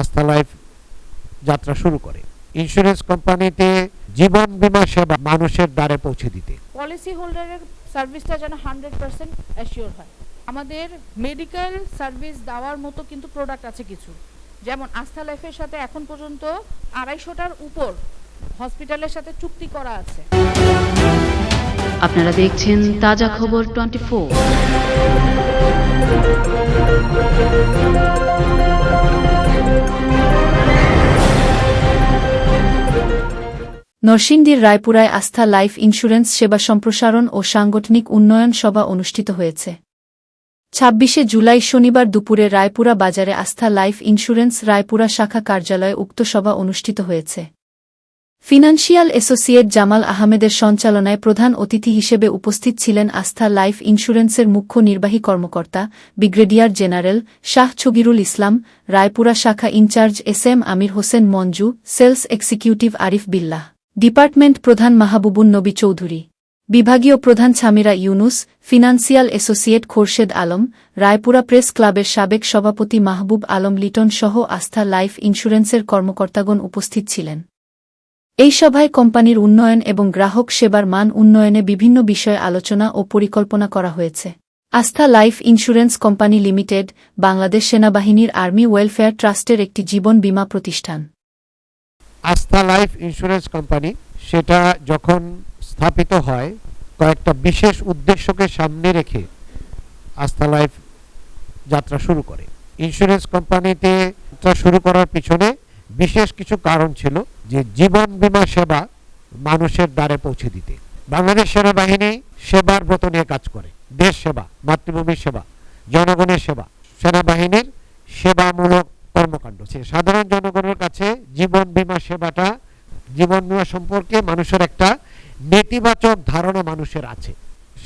আস্থা লাইফ যাত্রা শুরু করে। ইন্স্যুরেন্স কোম্পানিতে জীবন বীমা সেবা মানুষের দ্বারে পৌঁছে দিতে। পলিসি হোল্ডারের সার্ভিসটা যেন হান্ড্রেড পার্সেন্ট অ্যাসিওর হয়। আমাদের মেডিকেল সার্ভিস দেওয়ার মতো কিন্তু প্রোডাক্ট আছে কিছু। যেমন আস্থা লাইফের সাথে এখন পর্যন্ত আড়াইশোটার উপর হসপিটালের সাথে চুক্তি করা আছে। আপনারা দেখছেন তাজা খবর টোয়েন্টি নরসিংদীর রায়পুরায় আস্থা লাইফ ইন্স্যুরেন্স সেবা সম্প্রসারণ ও সাংগঠনিক উন্নয়ন সভা অনুষ্ঠিত হয়েছে। ছাব্বিশে জুলাই শনিবার দুপুরে রায়পুরা বাজারে আস্থা লাইফ ইন্স্যুরেন্স রায়পুরা শাখা কার্যালয়ে উক্ত সভা অনুষ্ঠিত হয়েছে। ফিনান্সিয়াল অ্যাসোসিয়েট জামাল আহমেদের সঞ্চালনায় প্রধান অতিথি হিসেবে উপস্থিত ছিলেন আস্থা লাইফ ইন্স্যুরেন্সের মুখ্য নির্বাহী কর্মকর্তা, ব্রিগেডিয়ার জেনারেল শাহ ছগিরুল ইসলাম, রায়পুরা শাখা incharge S M Amir Hossain Manju, sales executive Arif Billah. Department প্রধান মাহবুবুন নবী চৌধুরী, বিভাগীয় প্রধান Samira Yunus, financial associate Khorshed Alam, Raipura press ক্লাবের সাবেক সভাপতি মাহবুব আলম লিটন সহ আস্থা লাইফ ইন্স্যুরেন্সের কর্মকর্তাগণ উপস্থিত ছিলেন। এই সভায় কোম্পানির উন্নয়ন এবং গ্রাহক সেবার মান উন্নয়নে বিভিন্ন বিষয়ে আলোচনা ও পরিকল্পনা করা হয়েছে। Astha life insurance company limited, Bangladesh সেনাবাহিনীর আর্মি ওয়েলফেয়ার ট্রাস্টের একটি জীবন বীমা প্রতিষ্ঠান। আস্থা লাইফ ইন্স্যুরেন্স কোম্পানি, সেটা যখন স্থাপিত হয়, কয়েকটা বিশেষ উদ্দেশ্যকে সামনে রেখে আস্থা লাইফ যাত্রা শুরু করে। ইন্স্যুরেন্স কোম্পানিতে যাত্রা শুরু করার পিছনে বিশেষ কিছু কারণ ছিল যে জীবন বীমা সেবা মানুষের দ্বারে পৌঁছে দিতে। বাংলাদেশ সেনাবাহিনী সেবার ব্রত নিয়ে কাজ করে। দেশ সেবা, মাতৃভূমির সেবা, জনগণের সেবা। সেনাবাহিনীর সেবামূলক কর্মকাণ্ড। সে সাধারণ জনগণের কাছে জীবন বীমা সেবাটা, জীবন বীমা সম্পর্কে মানুষের একটা নেতিবাচক ধারণা মানুষের আছে।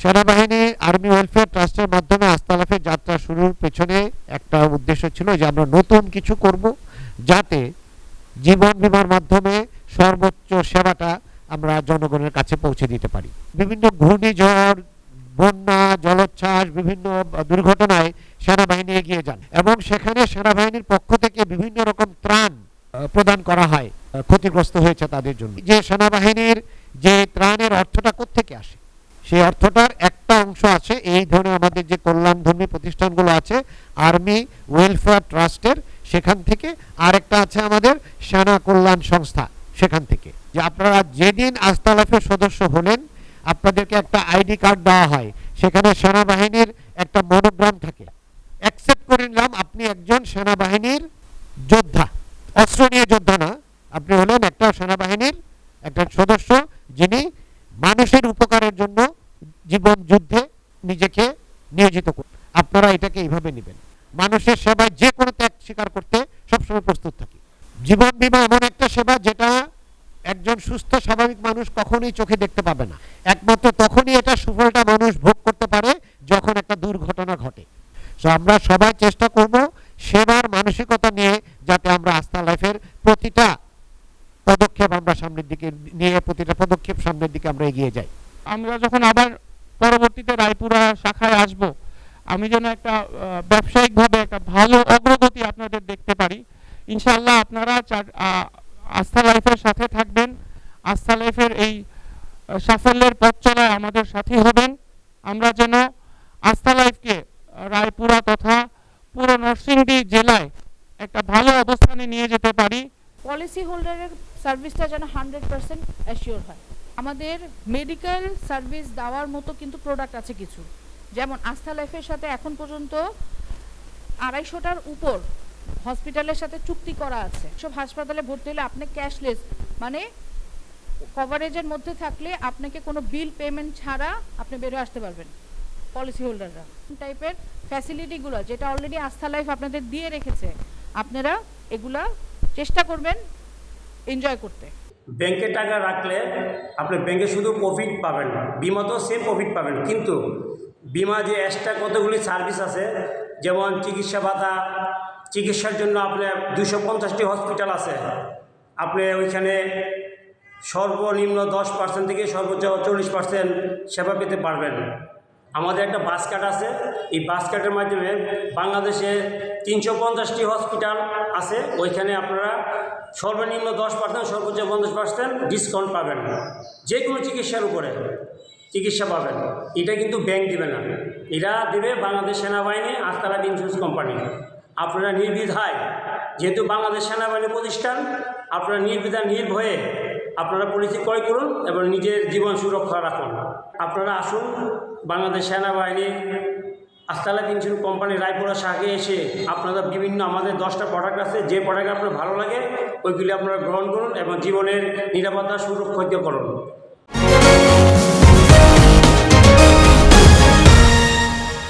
সেনাবাহিনী, আর্মি ওয়েলফেয়ার ট্রাস্টের মাধ্যমে আস্তালাফের যাত্রা শুরুর পেছনে একটা উদ্দেশ্য ছিল যে আমরা নতুন কিছু করব যাতে জীবন বীমার মাধ্যমে সর্বোচ্চ সেবাটা আমরা জনগণের কাছে পৌঁছে দিতে পারি। বিভিন্ন ঘূর্ণিঝড়, বন্যা, জলোচ্ছ্বাস, বিভিন্ন দুর্ঘটনায় সেনাবাহিনী এগিয়ে যান এবং সেখানে সেনাবাহিনীর পক্ষ থেকে বিভিন্ন রকম ত্রাণ প্রদান করা হয়। ক্ষতিগ্রস্ত হয়েছে তাদের জন্য। যে সেনাবাহিনীর যে ত্রাণের অর্থটা কোত্থেকে আসে? সেই অর্থটার একটা অংশ আছে, এই ধরনের আমাদের যে কল্যাণধর্মী প্রতিষ্ঠানগুলো আছে, আর্মি ওয়েলফেয়ার ট্রাস্টের, সেখান থেকে আরেকটা আছে আমাদের সেনা কল্যাণ সংস্থা, সেখান থেকে। যে আপনারা যেদিন আস্তালাফের সদস্য হলেন, আপনাদেরকে একটা আইডি কার্ড দেওয়া হয়। সেখানে সেনাবাহিনীর একটা মনোগ্রাম থাকে। অ্যাকসেপ্ট করে নিলাম, আপনি একজন সেনাবাহিনীর যোদ্ধা। অস্ত্র নিয়ে যোদ্ধা না, আপনি হলেন একটা সেনাবাহিনীর একটা সদস্য যিনি মানুষের উপকারের জন্য জীবন যুদ্ধে নিজেকে নিয়োজিত করুন আপনারা এটাকে এইভাবে নেবেন। মানুষের সেবায় যে কোনো ত্যাগ স্বীকার করতে সবসময় প্রস্তুত থাকি। জীবন বীমা এমন একটা সেবা যেটা একজন সুস্থ, স্বাভাবিক মানুষ কখনোই চোখে দেখতে পাবে না। একমাত্র তখনই এটা সুফলটা মানুষ ভোগ করতে পারে যখন একটা দুর্ঘটনা ঘটে তো আমরা সবাই চেষ্টা করব সেবার মানসিকতা নিয়ে যাতে আমরা আস্থা লাইফের প্রতিটা পদক্ষেপ আমরা সামনের দিকে নিয়ে প্রতিটা পদক্ষেপ সামনের দিকে আমরা এগিয়ে যাই। আমরা যখন আবার পরবর্তীতে রায়পুরা শাখায় আসব, আমি যেন একটা ব্যবসায়িকভাবে একটা ভালো অগ্রগতি আপনাদের দেখতে পারি। ইনশাল্লাহ আপনারা আস্থা লাইফের সাথে থাকবেন। আস্থা লাইফের এই সাফল্যের পথ চলায় আমাদের সাথী হবেন। আমরা যেন আস্থা লাইফকে রায়পুরা তথা পুরো নরসিংদী জেলায় একটা ভালো অবস্থানে নিয়ে যেতে পারি। পলিসি হোল্ডারের সার্ভিসটা যেন হান্ড্রেড পার্সেন্ট অ্যাসিওর হয়। আমাদের মেডিকেল সার্ভিস দেওয়ার মতো কিন্তু প্রোডাক্ট আছে কিছু। যেমন আস্থা লাইফের সাথে এখন পর্যন্ত আড়াইশোটার উপর হসপিটালের সাথে চুক্তি করা আছে। সব হাসপাতালে ভর্তি হলে আপনি ক্যাশলেস মানে কভারেজের মধ্যে থাকলে আপনাকে কোনো বিল পেমেন্ট ছাড়া আপনি বেরো আসতে পারবেন। পলিসি হোল্ডাররা টাইপের ফ্যাসিলিটিগুলো যেটা অলরেডি আস্থা লাইফ আপনাদের দিয়ে রেখেছে, আপনারা এগুলা চেষ্টা করবেন এনজয় করতে। ব্যাংকে টাকা রাখলে আপনি ব্যাংকে শুধু প্রফিট পাবেন না বিমাতেও সেম প্রফিট পাবেন। কিন্তু বিমা যে এক্সট্রা কতগুলি সার্ভিস আছে, যেমন চিকিৎসা ভাতা, চিকিৎসার জন্য আপনার দুশো পঞ্চাশটি হসপিটাল আছে, আপনি ওইখানে সর্বনিম্ন দশ পার্সেন্ট থেকে সর্বোচ্চ চল্লিশ পার্সেন্ট সেবা পেতে পারবেন। আমাদের একটা বাস কার্ড আছে। এই বাস কার্ডের মাধ্যমে বাংলাদেশে তিনশো পঞ্চাশটি হসপিটাল আছে। ওইখানে আপনারা সর্বনিম্ন দশ পার্সেন্ট সর্বোচ্চ পঞ্চাশ পার্সেন্ট ডিসকাউন্ট পাবেন। যে কোনো চিকিৎসার উপরে চিকিৎসা পাবেন। এটা কিন্তু ব্যাংক দেবে না। এটা দেবে বাংলাদেশ সেনাবাহিনী আস্তারা ইন্স্যুরেন্স কোম্পানি আপনারা নির্বিধায় যেহেতু বাংলাদেশ সেনাবাহিনী প্রতিষ্ঠান, আপনারা নির্বিধা নির্ভয়ে আপনারা পলিসি ক্রয় করুন এবং নিজের জীবন সুরক্ষা রাখুন। আপনারা আসুন বাংলাদেশ সেনাবাহিনী, আস্তালা শুরু কোম্পানি, রায়পুরা শাখে এসে আপনারা বিভিন্ন আমাদের দশটা প্রোডাক্ট আছে, যে প্রোডাক্ট আপনার ভালো লাগে, ওইগুলি আপনারা গ্রহণ করুন এবং জীবনের নিরাপত্তা সুরক্ষিত করুন।